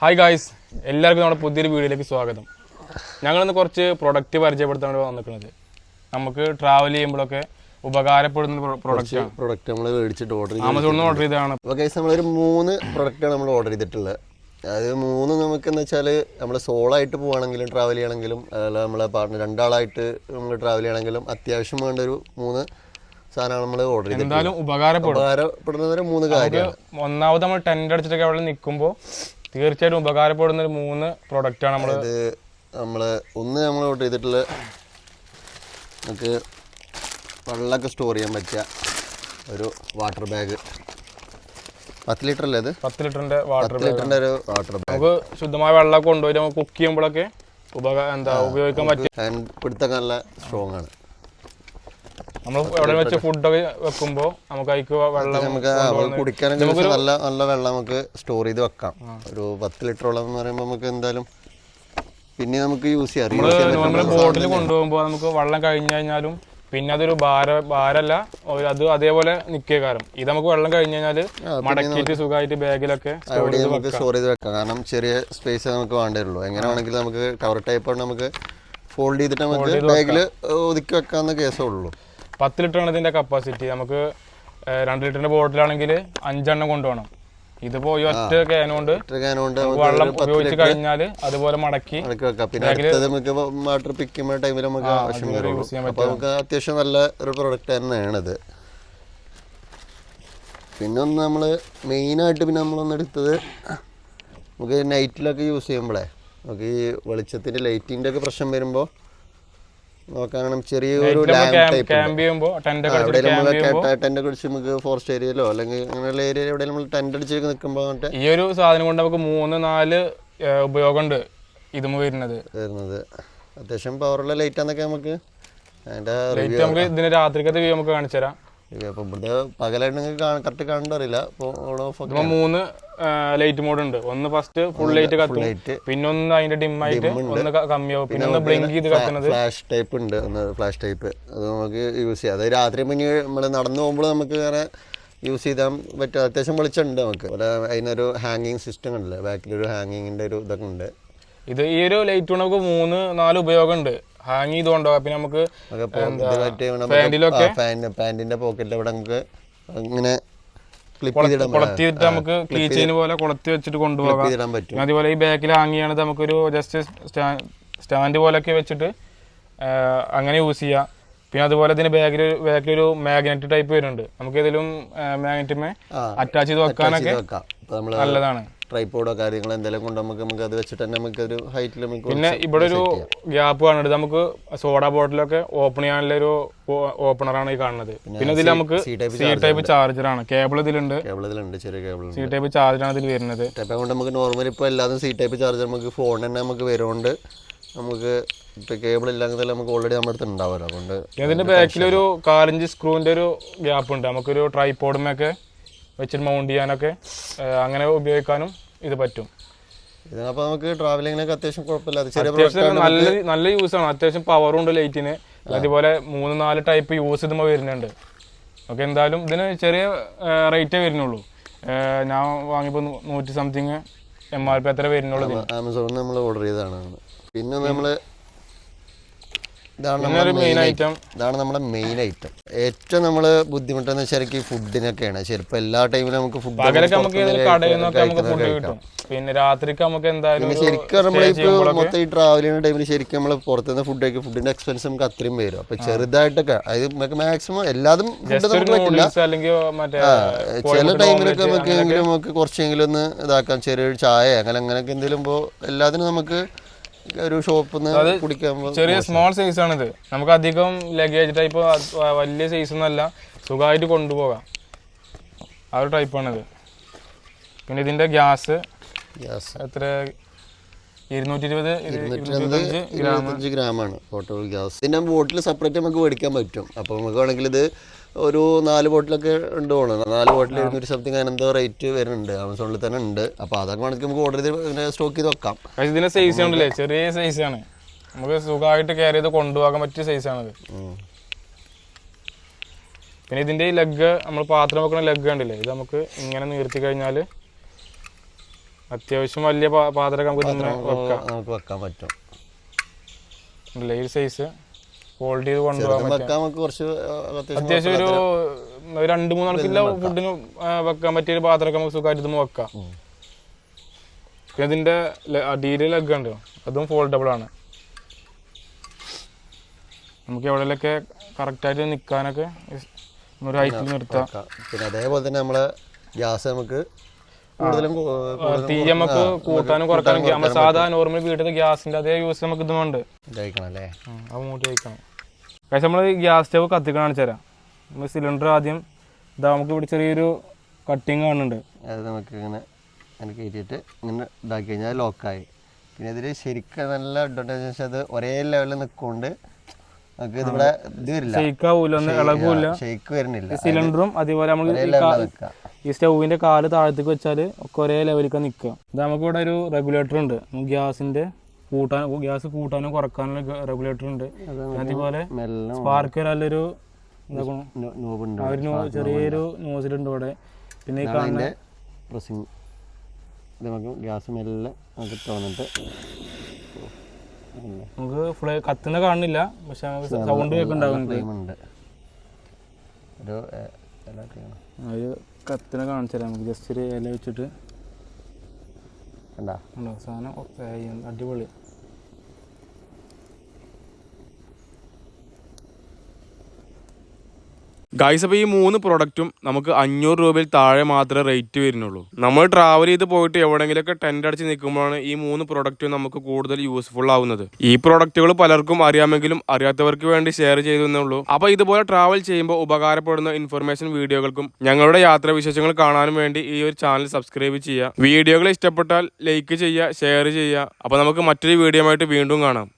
Hi guys എല്ലാവർക്കും നമ്മുടെ പുതിയൊരു വീഡിയോയിലേക്ക് സ്വാഗതം. ഞങ്ങളിന്ന് കുറച്ച് പ്രൊഡക്റ്റ് പരിചയപ്പെടുത്താൻ വന്നിരിക്കുന്നത്. നമുക്ക് ട്രാവൽ ചെയ്യുമ്പോഴൊക്കെ ഉപകാരപ്പെടുന്ന പ്രൊഡക്റ്റ് പ്രൊഡക്റ്റ് നമ്മൾ മേടിച്ചിട്ട് ഓർഡർ ചെയ്ത് ആമസോണിൽ നിന്ന് ഓർഡർ ചെയ്തതാണ്. അപ്പോൾ ഗൈസ് നമ്മളൊരു മൂന്ന് പ്രൊഡക്റ്റാണ് നമ്മൾ ഓർഡർ ചെയ്തിട്ടുള്ളത്. അത് മൂന്ന് നമുക്ക് എന്ന് വെച്ചാൽ നമ്മൾ സോളായിട്ട് പോവുകയാണെങ്കിലും ട്രാവൽ ചെയ്യണമെങ്കിലും അതുപോലെ നമ്മളെ പാർട്ട് രണ്ടാളായിട്ട് നമ്മൾ ട്രാവൽ ചെയ്യണമെങ്കിലും അത്യാവശ്യം വേണ്ട ഒരു മൂന്ന് സാധനമാണ് നമ്മൾ ഓർഡർ ചെയ്തത് എന്തായാലും ഉപകാരപ്പെടും. ഉപകാരപ്പെടുന്ന ഒരു മൂന്ന് കാര്യമാണ്. ഒന്നാമത് നമ്മൾ ടെന്റ് അടിച്ചിട്ടൊക്കെ അവിടെ നിൽക്കുമ്പോൾ തീർച്ചയായിട്ടും ഉപകാരപ്പെടുന്ന ഒരു മൂന്ന് പ്രൊഡക്റ്റാണ് നമ്മൾ ഇത് നമ്മൾ ഒന്ന് നമ്മൾ ഓർഡർ ചെയ്തിട്ടുള്ള നമുക്ക് വെള്ളമൊക്കെ സ്റ്റോർ ചെയ്യാൻ പറ്റിയ ഒരു വാട്ടർ ബാഗ് പത്ത് ലിറ്റർ അല്ലേ പത്ത് ലിറ്ററിന്റെ വാട്ടർ ലിറ്ററിന്റെ ഒരു വാട്ടർ ബാഗ് നമുക്ക് ശുദ്ധമായ വെള്ളമൊക്കെ കൊണ്ടുപോയി നമുക്ക് കുക്ക് ചെയ്യുമ്പോഴൊക്കെ ഉപകാരം എന്താ ഉപയോഗിക്കാൻ പറ്റും പിടുത്തൊക്കെ നല്ല സ്ട്രോങ് ആണ്. നമ്മൾ എവിടെ വെച്ച് ഫുഡൊക്കെ വെക്കുമ്പോൾ നമുക്ക് അതിക്ക് വെള്ളം നമുക്ക് വെച്ചാൽ നല്ല നല്ല വെള്ളം നമുക്ക് സ്റ്റോർ ചെയ്ത് വെക്കാം. ഒരു പത്ത് ലിറ്ററോളം എന്ന് പറയുമ്പോൾ നമുക്ക് എന്തായാലും പിന്നെ നമുക്ക് യൂസ് ചെയ്യാം ബോട്ടിൽ കൊണ്ടുപോകുമ്പോൾ നമുക്ക് വെള്ളം കഴിഞ്ഞു കഴിഞ്ഞാലും പിന്നെ അതൊരു ഭാര ഭാരല്ല അത് അതേപോലെ നിൽക്കുക കാരണം ഇത് നമുക്ക് വെള്ളം കഴിഞ്ഞു കഴിഞ്ഞാൽ മടക്കിയിട്ട് സുഖമായിട്ട് ബാഗിലൊക്കെ നമുക്ക് സ്റ്റോർ ചെയ്ത് വെക്കാം. കാരണം ചെറിയ സ്പേസ് നമുക്ക് വേണ്ടേ ഉള്ളൂ എങ്ങനെ വേണമെങ്കിലും നമുക്ക് കവർ ടൈപ്പ് നമുക്ക് ഫോൾഡ് ചെയ്തിട്ട് നമുക്ക് ബാഗിൽ ഒതുക്കി വെക്കാവുന്ന കേസേ ഉള്ളൂ. പത്ത് ലിറ്ററാണ് ഇതിന്റെ കപ്പാസിറ്റി നമുക്ക് രണ്ട് ലിറ്ററിന്റെ ബോട്ടിലാണെങ്കിൽ അഞ്ചെണ്ണം കൊണ്ടുപോകണം. ഇതിപ്പോ ഈ ഒറ്റ കേനോണ്ട് വെള്ളം ഉപയോഗിച്ച് കഴിഞ്ഞാൽ അതുപോലെ മടക്കി വാട്ടർ പിക്ക് ടൈമിൽ നമുക്ക് ആവശ്യം നമുക്ക് അത്യാവശ്യം നല്ല ഒരു പ്രൊഡക്റ്റ് തന്നെയാണിത്. പിന്നെ ഒന്ന് നമ്മൾ മെയിനായിട്ട് പിന്നെ നമ്മളൊന്ന് എടുത്തത് നമുക്ക് നൈറ്റിലൊക്കെ യൂസ് ചെയ്യുമ്പോഴേ നമുക്ക് ഈ വെളിച്ചത്തിന്റെ ലൈറ്റിന്റെ ഒക്കെ പ്രശ്നം വരുമ്പോൾ നോക്കാൻ ചെറിയൊരു ടെന്റ് അടിച്ച് നമുക്ക് ഫോറസ്റ്റ് ഏരിയയിലോ അല്ലെങ്കിൽ അങ്ങനെയുള്ള ഏരിയ എവിടെ നമ്മൾ ടെന്റ് അടിച്ച് നിൽക്കുമ്പോൾ ഈ ഒരു സാധനം കൊണ്ട് നമുക്ക് മൂന്ന് നാല് ഉപയോഗമുണ്ട് ഇതും വരുന്നത്. വരുന്നത്. അത്യാവശ്യം പവറുള്ള ലൈറ്റ് ആണെന്നൊക്കെ നമുക്ക് അതിന്റെ ലൈറ്റ് നമുക്ക് ഇതിന് രാത്രിക്കത്തെ വ്യൂ നമുക്ക് കാണിച്ചു തരാം അപ്പോൾ ഇവിടുത്തെ പകലായിട്ട് നിങ്ങൾക്ക് കറക്റ്റ് കണ്ടറിയില്ല അപ്പോൾ മൂന്ന് ലൈറ്റ് മോഡ് ഉണ്ട്. ഒന്ന് ഫസ്റ്റ് ഫുൾ ലൈറ്റ് കത്തും. പിന്നെ ഒന്ന് അതിന്റെ ഡിം ആയിട്ട് ഒന്ന് കമ്മിയാവും. പിന്നെ ഒന്ന് ബ്ലിങ്ക് ചെയ്ത് കത്തുന്നത്. ഫ്ലാഷ് ടൈപ്പ് ഉണ്ട്. ഫ്ലാഷ് ടൈപ്പ് അത് നമുക്ക് യൂസ് ചെയ്യാം. അതായത് രാത്രി പിന്നെ നമ്മൾ നടന്നു പോകുമ്പോൾ നമുക്ക് വേറെ യൂസ് ചെയ്താൽ പറ്റും. അത്യാവശ്യം വെളിച്ചമുണ്ട് നമുക്ക്. അതിനൊരു ഹാങ്ങിങ് സിസ്റ്റം ഉണ്ട് ബാക്കിലൊരു ഹാങ്ങിങ്ങിന്റെ ഒരു ഇതൊക്കെ ഉണ്ട്. ഇത് ഈ ഒരു ലൈറ്റ് നമുക്ക് മൂന്ന് നാല് ഉപയോഗം ഉണ്ട്. ഹാങ് ചെയ്തുകൊണ്ടോ പിന്നെ നമുക്ക് നമുക്ക് പോ- ഇത് മറ്റേ പാൻറിലൊക്കെ പാന്റ് പാന്റിന്റെ പോക്കറ്റിൽ ഇവിടെ നമുക്ക് ഇങ്ങനെ ക്ലിപ്പ് ചെയ്തിടാൻ കൊളത്തി നമുക്ക് കീ പോലെ കൊളത്തി വെച്ചിട്ട് കൊണ്ടുപോകാം. പറ്റും. അതുപോലെ ഈ ബാക്കിൽ ഹാങ് ചെയ്യണത് നമുക്കൊരു ജസ്റ്റ് സ്റ്റാൻഡ് പോലൊക്കെ വെച്ചിട്ട് അങ്ങനെ യൂസ് ചെയ്യാം. പിന്നെ അതുപോലെ ഇതിന് ബാഗിൽ ബാക്കിലൊരു മാഗ്നറ്റ് ടൈപ്പ് വരുന്നുണ്ട്. നമുക്ക് ഏതെങ്കിലും മാഗ്നറ്റുമേ അറ്റാച്ച് ചെയ്ത് വെക്കാനൊക്കെ നല്ലതാണ്. ട്രൈപ്പോഡോ കാര്യങ്ങളോ എന്തെങ്കിലും കൊണ്ട് നമുക്ക് നമുക്ക് അത് വെച്ചിട്ട് തന്നെ നമുക്ക് ഒരു ഹൈറ്റിൽ നമുക്ക് പിന്നെ ഇവിടെ ഒരു ഗ്യാപ്പ് കാണുന്നത് നമുക്ക് സോഡ ബോട്ടിലൊക്കെ ഓപ്പൺ ചെയ്യാനുള്ള ഒരു ഓപ്പണറാണ് ഈ കാണുന്നത്. പിന്നെ ഇതിൽ നമുക്ക് സി ടൈപ്പ് ചാർജറാണ് കേബിൾ ഇതിലുണ്ട്. കേബിൾ ഇതിലുണ്ട് ചെറിയ കേബിൾ സി ടൈപ്പ് ചാർജറാണ് ഇതിൽ വരുന്നത്. ടൈപ്പ് കൊണ്ട് നമുക്ക് നോർമലി ഇപ്പോൾ എല്ലാതും സി ടൈപ്പ് ചാർജർ നമുക്ക് ഫോൺ തന്നെ നമുക്ക് വരുന്നുണ്ട്. നമുക്ക് ഇപ്പൊ കേബിൾ ഇല്ലെങ്കിൽ തന്നെ നമുക്ക് ഓൾറെഡി നമ്മുടെ അടുത്ത് ഉണ്ടാവുമല്ലോ. അതുകൊണ്ട് ഇതിന്റെ ബാക്കിൽ ഒരു കാലഞ്ച് സ്ക്രൂവിന്റെ ഒരു ഗ്യാപ്പ് ഉണ്ട്. നമുക്കൊരു ട്രൈപോഡുമൊക്കെ വെച്ചിട്ട് മൗണ്ട് ചെയ്യാനൊക്കെ അങ്ങനെ ഉപയോഗിക്കാനും ഇത് പറ്റും. ഇതിനപ്പോൾ നമുക്ക് ട്രാവലിങ്ങിനൊക്കെ അത്യാവശ്യം കുഴപ്പമില്ല. ചെറിയ നല്ല നല്ല യൂസ് ആണ്. അത്യാവശ്യം പവറും ഉണ്ട് ലൈറ്റിന്. അതുപോലെ മൂന്ന് നാല് ടൈപ്പ് യൂസ് ഇതുമ്പോൾ വരുന്നുണ്ട്. ഓക്കെ എന്തായാലും ഇതിന് ചെറിയ റേറ്റേ വരുന്നുള്ളൂ. ഞാൻ വാങ്ങിയപ്പോൾ നൂറ്റി സംതിങ് എം ആർ പി അത്ര വരുന്നുള്ളൂ ആമസോണിൽ നമ്മൾ ഓർഡർ ചെയ്തതാണ്. പിന്നെ നമ്മൾ ഇതാണ് മെയിൻ ഐറ്റം ഇതാണ് നമ്മുടെ മെയിൻ ഐറ്റം ഏറ്റവും നമ്മൾ ബുദ്ധിമുട്ടെന്ന് വെച്ചാൽ ഈ ഫുഡിനൊക്കെയാണ് ചിലപ്പോൾ എല്ലാ ടൈമിലും നമുക്ക് ഫുഡ് പിന്നെ രാത്രിക്ക് നമുക്ക് എന്തായാലും ശരിക്കും നമ്മളിപ്പോൾ മൊത്തം ഈ ട്രാവൽ ചെയ്യുന്ന ടൈമിൽ ശരിക്കും നമ്മൾ പുറത്തുനിന്ന് ഫുഡ് കഴിക്കും. ഫുഡിന്റെ എക്സ്പെൻസ് നമുക്ക് അത്രയും വരും. അപ്പൊ ചെറുതായിട്ടൊക്കെ അതായത് നമുക്ക് മാക്സിമം എല്ലാതും ഫുഡ് നമുക്ക് പറ്റില്ല. മറ്റേ ചില ടൈമിലൊക്കെ നമുക്ക് എങ്കിലും നമുക്ക് കുറച്ചെങ്കിലും ഒന്ന് ഇതാക്കാം. ചെറിയൊരു ചായ അങ്ങനെ അങ്ങനെയൊക്കെ എന്തെങ്കിലും ഇപ്പോൾ എല്ലാത്തിനും നമുക്ക് ഒരു ഷോപ്പിൽ നിന്ന് കുടിക്കാൻ ചെറിയ സ്മോൾ സൈസ് ആണിത്. നമുക്ക് അധികം ലഗേജ് ടൈപ്പ് വലിയ സൈസ് ഒന്നല്ല സുഖമായിട്ട് കൊണ്ടുപോകാം. ആ ഒരു ടൈപ്പാണിത് പിന്നെ ഇതിന്റെ ഗ്യാസ് ഗ്യാസ്. എത്ര ഇരുന്നൂറ്റി ഇരുപത് ഇരുപത്തഞ്ച് ഇരുപത്തഞ്ച് ഗ്രാമാണ് ടോട്ടൽ ഗ്യാസ്. പിന്നെ ബോട്ടിൽ സെപ്പറേറ്റ് നമുക്ക് മേടിക്കാൻ പറ്റും. അപ്പോൾ നമുക്ക് വേണമെങ്കിൽ ഇത് ഒരു നാല് ബോട്ടിലൊക്കെ ഉണ്ട് തോന്നുന്നു. നാല് ബോട്ടിൽ ഇരുന്നൂറ്റി സംതിങ് അങ്ങനെ എന്തോ റേറ്റ് വരുന്നുണ്ട്. ആമസോണിൽ തന്നെ ഉണ്ട്. അപ്പോൾ അതൊക്കെ വേണമെങ്കിൽ നമുക്ക് ഓർഡർ ചെയ്ത് സ്റ്റോക്ക് ചെയ്ത് വെക്കാം. ഇതിന്റെ സൈസ് ഉണ്ടല്ലേ ചെറിയ സൈസ് ആണ്. നമുക്ക് സുഖമായിട്ട് കയറി ചെയ്ത് കൊണ്ടുപോകാൻ പറ്റിയ സൈസ് ആണിത്. ഉം. പിന്നെ ഇതിന്റെ ഈ ലെഗ് നമ്മൾ പാത്രം വെക്കുന്ന ലെഗ് ഉണ്ടല്ലേ ഇത് നമുക്ക് ഇങ്ങനെ നീർത്തി കഴിഞ്ഞാൽ അത്യാവശ്യം വലിയ പാത്രമൊക്കെ നമുക്ക് നമുക്ക് വെക്കാൻ പറ്റും. ഈ സൈസ് ഹോൾഡ് ചെയ്ത് കൊണ്ടുപോകാൻ കുറച്ച് അത്യാവശ്യം ഒരു രണ്ട് മൂന്ന് ആൾക്കില്ല ഫുഡിന് വെക്കാൻ പറ്റിയ ഒരു പാത്രമൊക്കെ നമുക്ക് സുഖമായിട്ട് നമുക്ക് വെക്കാം. പിന്നെ ഇതിന്റെ അടിയിൽ ലഗ് ഉണ്ട്. അതും ഫോൾഡബിൾ ആണ്. നമുക്ക് എവിടെയൊക്കെ കറക്റ്റായിട്ട് നിൽക്കാനൊക്കെ ഒരു ഹൈറ്റിൽ നിർത്താം. പിന്നെ അതേപോലെ തന്നെ നമ്മളെ ഗ്യാസ് നമുക്ക് കൂടുതലും തീ നമുക്ക് കൂട്ടാനും കുറക്കാനും നമ്മൾ സാധാ നോർമൽ വീട്ടിൽ ഗ്യാസിന്റെ അതേ യൂസ് നമുക്ക് ഇതുമുണ്ട് അല്ലേ അത് മൂട്ടി വയ്ക്കണം പക്ഷെ നമ്മൾ ഗ്യാസ് സ്റ്റവ് കത്തിക്കണം കാണിച്ചു തരാം. നമ്മൾ സിലിണ്ടർ ആദ്യം ഇതാ നമുക്ക് ഇവിടെ ചെറിയൊരു കട്ടിങ് കാണുന്നുണ്ട്. അത് നമുക്ക് ഇങ്ങനെ അങ്ങനെ കയറ്റിയിട്ട് ഇങ്ങനെ ഇതാക്കി കഴിഞ്ഞാൽ ലോക്കായി പിന്നെ ഇതിൽ ശരിക്കും നല്ല അഡ്വാന്റേജ് വെച്ചാൽ അത് ഒരേ ലെവലിൽ നിൽക്കൊണ്ട് നമുക്ക് ഇതിവിടെ ഇത് വരില്ല. ഷെയ്ക്കാവൂല ഷെയ്ക്ക് വരുന്നില്ല. സിലിണ്ടറും അതേപോലെ നമ്മൾ ഈ സ്റ്റൗവിന്റെ കാൽ താഴത്തേക്ക് വെച്ചാൽ ഒക്കെ ഒരേ ലെവലിലേക്ക് നിൽക്കുക ഇത് നമുക്കിവിടെ ഒരു റെഗുലേറ്റർ ഉണ്ട്. ഗ്യാസിന്റെ കൂട്ടാൻ ഗ്യാസ് കൂട്ടാനും കുറക്കാനുള്ള റെഗുലേറ്റർ ഉണ്ട്. അതേപോലെ സ്പാർക്ക് വരാനൊരു ആ ഒരു ചെറിയൊരു നോസിലുണ്ട് ഇവിടെ. പിന്നെ ഈ കാണുന്ന പ്രസിംഗ് പ്രസിങ് നമുക്ക് ഗ്യാസ് മെല്ലെ നമുക്ക് തുറന്നിട്ട് നമുക്ക് ഫ്ലേ കത്തുന്ന കാണുന്നില്ല പക്ഷെ നമുക്ക് സൗണ്ട് ഉണ്ട്. ഒരു. ഒരു കത്തിനെ കാണിച്ചു തരാം നമുക്ക് ജസ്റ്റ് ഒരു ഇല വെച്ചിട്ട്. ഉണ്ടോ സാധനം അടിപൊളി. ഗൈസ് അപ്പോൾ ഈ മൂന്ന് പ്രൊഡക്റ്റും നമുക്ക് അഞ്ഞൂറ് രൂപയിൽ താഴെ മാത്രമേ റേറ്റ് വരുന്നുള്ളൂ. നമ്മൾ ട്രാവൽ ചെയ്ത് പോയിട്ട് എവിടെയെങ്കിലുമൊക്കെ ടെന്റ് അടിച്ച് നിൽക്കുമ്പോഴാണ് ഈ മൂന്ന് പ്രൊഡക്റ്റും നമുക്ക് കൂടുതൽ യൂസ്ഫുൾ ആവുന്നത്. ഈ പ്രൊഡക്റ്റുകൾ പലർക്കും അറിയാമെങ്കിലും അറിയാത്തവർക്ക് വേണ്ടി ഷെയർ ചെയ്തെന്നുള്ളൂ അപ്പോൾ ഇതുപോലെ ട്രാവൽ ചെയ്യുമ്പോൾ ഉപകാരപ്പെടുന്ന ഇൻഫർമേഷൻ വീഡിയോകൾക്കും ഞങ്ങളുടെ യാത്രാ വിശേഷങ്ങൾ കാണാനും വേണ്ടി ഈ ഒരു ചാനൽ സബ്സ്ക്രൈബ് ചെയ്യുക. വീഡിയോകൾ ഇഷ്ടപ്പെട്ടാൽ ലൈക്ക് ചെയ്യുക ഷെയർ ചെയ്യുക. അപ്പോൾ നമുക്ക് മറ്റൊരു വീഡിയോ വീണ്ടും കാണാം.